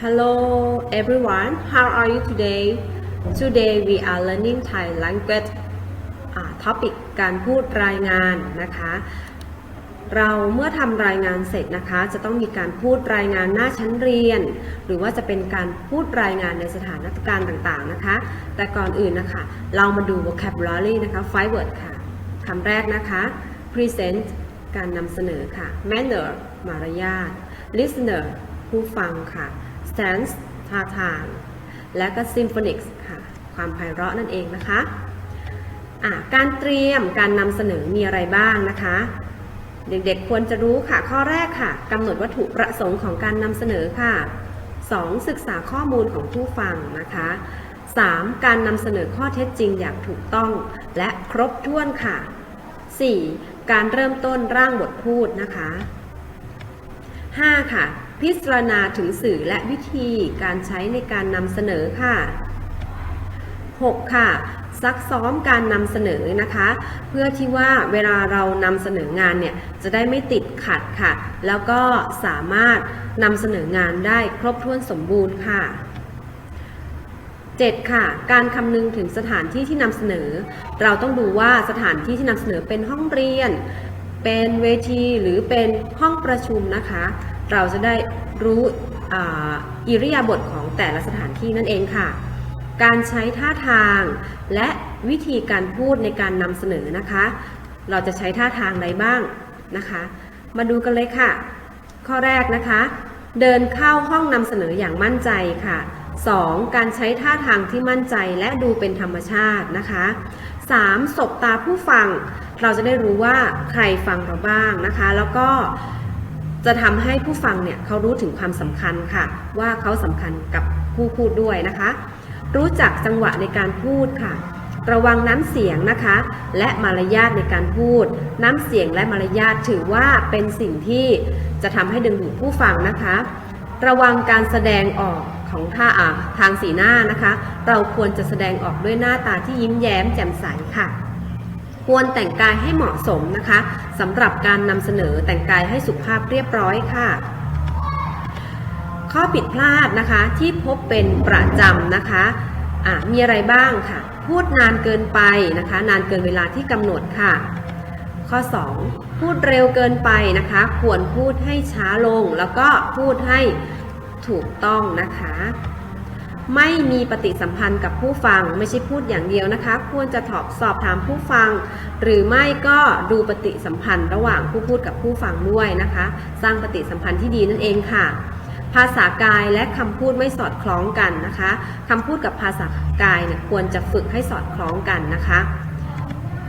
Hello everyone, how are you today? Today we are learning Thai language อ่า topic การพูดรายงานนะคะ เราเมื่อทำรายงานเสร็จนะคะ จะต้องมีการพูดรายงานหน้าชั้นเรียน หรือว่าจะเป็นการพูดรายงานในสถานการณ์ต่างๆนะคะ แต่ก่อนอื่นนะคะ เรามาดู vocabulary นะคะ five word ค่ะคำแรกนะคะ present การนำเสนอค่ะ manner มารยาท listener ผู้ฟังค่ะ stance ท่าทางและก็ symphonic ค่ะ ความไพเราะนั่นเองนะคะะการเตรียมการนำเสนอมีอะไรบ้างนะคะ เด็กๆควรจะรู้ค่ะ ข้อแรกค่ะกำหนดวัตถุประสงค์ของการนำเสนอค่ะ 2. ศึกษาข้อมูลของผู้ฟังนะคะ 3. การนำเสนอข้อเท็จจริงอย่างถูกต้องและครบถ้วนค่ะ 4. การเริ่มต้นร่างบทพูดนะคะ 5. ค่ะ พิจารณาถึงสื่อและวิธีการใช้ในการนำเสนอค่ะ 6. ค่ะ ซักซ้อมการนำเสนอนะคะ เพื่อที่ว่าเวลาเรานำเสนองานเนี่ยจะได้ไม่ติดขัดค่ะ แล้วก็สามารถนำเสนองานได้ครบถ้วนสมบูรณ์ค่ะ 7. ค่ะ การคำนึงถึงสถานที่ที่นำเสนอ เราต้องดูว่าสถานที่ที่นำเสนอเป็นห้องเรียน เป็นเวทีหรือเป็นห้องประชุมนะคะ เราจะได้รู้อาอิริยาบถของแต่ละสถานที่นั่นเองค่ะ การใช้ท่าทางและวิธีการพูดในการนำเสนอนะคะ เราจะใช้ท่าทางใดบ้างนะคะ มาดูกันเลยค่ะ ข้อแรกนะคะ เดินเข้าห้องนำเสนออย่างมั่นใจค่ะ 2. การใช้ท่าทางที่มั่นใจและดูเป็นธรรมชาตินะคะ 3. สบตาผู้ฟัง เราจะได้รู้ว่าใครฟังเราบ้างนะคะ แล้วก็ จะทำให้ผู้ฟังเนี่ยเขารู้ถึงความสำคัญค่ะ ว่าเขาสำคัญกับผู้พูดด้วยนะคะ รู้จักจังหวะในการพูดค่ะ ระวังน้ำเสียงนะคะ และมารยาทในการพูด น้ำเสียงและมารยาทถือว่าเป็นสิ่งที่จะทำให้ดึงดูดผู้ฟังนะคะ ระวังการแสดงออกของท่าอ่าทางสีหน้านะคะ เราควรจะแสดงออกด้วยหน้าตาที่ยิ้มแย้มแจ่มใสค่ะ ควรแต่งกายให้เหมาะสมนะคะสำหรับการนำเสนอแต่งกายให้สุภาพเรียบร้อยค่ะ ข้อผิดพลาดนะคะที่พบเป็นประจำนะคะะมีอะไรบ้างค่ะ พูดนานเกินไปนะคะ นานเกินเวลาที่กำหนดค่ะ ข้อ 2 พูดเร็วเกินไปนะคะ ควรพูดให้ช้าลง แล้วก็พูดให้ถูกต้องนะคะ ไม่มีปฏิสัมพันธ์กับผู้ฟังไม่ใช่พูดอย่างเดียวนะคะ ควรจะถอบสอบถามผู้ฟัง หรือไม่ก็ดูปฏิสัมพันธ์ระหว่างผู้พูดกับผู้ฟังด้วยนะคะ สร้างปฏิสัมพันธ์ที่ดีนั่นเองค่ะ ภาษากายและคำพูดไม่สอดคล้องกันนะคะคำพูดกับภาษากายเนี่ยควรจะฝึกให้สอดคล้องกันนะคะ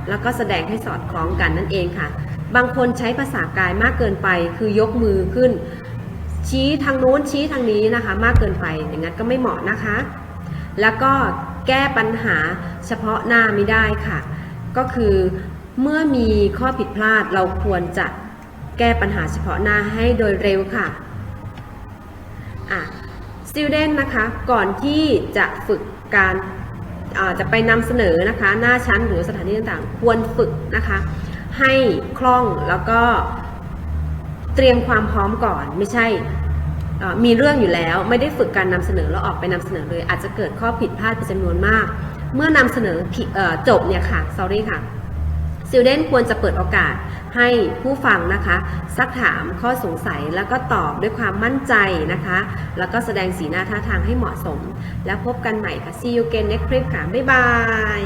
แล้วก็แสดงให้สอดคล้องกันนั่นเองค่ะบางคนใช้ภาษากายมากเกินไปคือยกมือขึ้น ชี้ทางโน้นชี้ทางนี้นะคะ มากเกินไปอย่างนั้นก็ไม่เหมาะนะคะ แล้วก็แก้ปัญหาเฉพาะหน้าไม่ได้ค่ะ ก็คือเมื่อมีข้อผิดพลาดเราควรจะแก้ปัญหาเฉพาะหน้าให้โดยเร็วค่ะอะ student นะคะ ก่อนที่จะฝึกการจะไปนำเสนอนะคะ หน้าชั้นหรือสถานที่ต่างๆ ควรฝึกนะคะ ให้คล่องแล้วก็ เตรียมความพร้อมก่อน ไม่ใช่มีเรื่องอยู่แล้วไม่ได้ฝึกการนำเสนอแล้วออกไปนำเสนอเลย อาจจะเกิดข้อผิดพลาดเป็นจำนวนมาก เมื่อนำเสนออจบเนี่ยค่ะ sorry ค่ะ Student ควรจะเปิดโอกาสให้ผู้ฟังนะคะ ซักถามข้อสงสัยแล้วก็ตอบด้วยความมั่นใจนะคะ แล้วก็แสดงสีหน้าท่าทางให้เหมาะสม แล้วพบกันใหม่ค่ะ See you again next clip ค่ะ บ๊ายบาย